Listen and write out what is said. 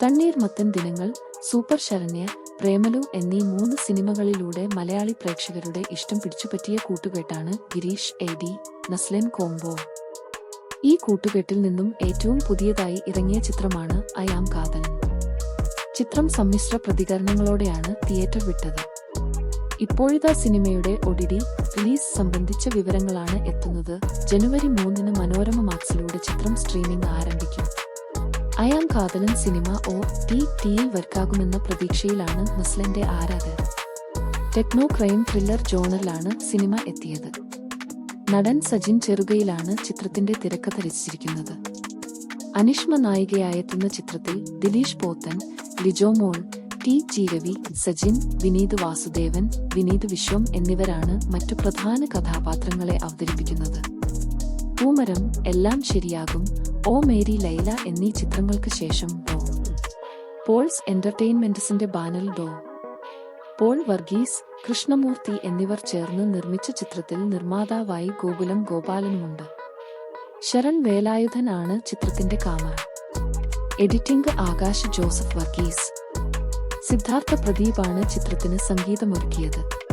തണ്ണീർമത്തൻ ദിനങ്ങൾ സൂപ്പർ ശരണ്യ പ്രേമലു എന്നീ മൂന്ന് സിനിമകളിലൂടെ മലയാളി പ്രേക്ഷകരുടെ ഇഷ്ടം പിടിച്ചുപറ്റിയ കൂട്ടുകെട്ടാണ് Girish A D Naslen combo. ഈ കൂട്ടുകെട്ടിൽ നിന്നും ഏറ്റവും പുതിയതായി ഇറങ്ങിയ ചിത്രമാണ് ഐ ആം കാതൻ ചിത്രം സമ്മിശ്ര പ്രതികരണങ്ങളോടെയാണ് തിയേറ്റർ വിട്ടത്. ഇപ്പോഴിതാ സിനിമയുടെ ഒടിടി റിലീസ് സംബന്ധിച്ച വിവരങ്ങളാണ് എത്തുന്നത്. ജനുവരി മൂന്നിന് മനോരമ മാക്സിലൂടെ ചിത്രം സ്ട്രീമിംഗ് ആരംഭിക്കും. അയാം കാതലൻ സിനിമ ഒ ടി ടിയിൽ വർക്കാകുമെന്ന പ്രതീക്ഷയിലാണ് മസ്ലിന്റെ ആരാധകർ. ടെക്നോ ക്രൈം ത്രില്ലർ ജോണറിലാണ് സിനിമ എത്തിയത്. നടൻ സജിൻ ചെറുകയിലാണ് ചിത്രത്തിന്റെ തിരക്കഥ രചിച്ചിരിക്കുന്നത് അനിഷ്മ നായികയായെത്തുന്ന ചിത്രത്തിൽ ദിലീഷ് പോത്തൻ ലിജോ മോൾ ടി ജി രവി സജിൻ വിനീത് വാസുദേവൻ വിനീത് വിശ്വം എന്നിവരാണ് മറ്റു പ്രധാന കഥാപാത്രങ്ങളെ അവതരിപ്പിക്കുന്നത്. പൂമരം എല്ലാം ശരിയാകും. ഓ മേരി ലൈല എന്നീ ചിത്രങ്ങൾക്ക് ശേഷം ഡോ. പോൾസ് എന്റർടൈൻമെന്റ്സിന്റെ ബാനൽ ഡോ. പോൾ വർഗീസ് കൃഷ്ണമൂർത്തി എന്നിവർ ചേർന്ന് നിർമ്മിച്ച ചിത്രത്തിൽ നിർമ്മാതാവായി ഗോകുലം ഗോപാലനുമുണ്ട്. ശരൺ വേലായുധൻ ആണ് ചിത്രത്തിന്റെ camera editing Akash Joseph Varghese. Siddhartha പ്രദീപാണ് ചിത്രത്തിന് സംഗീതമൊരുക്കിയത്.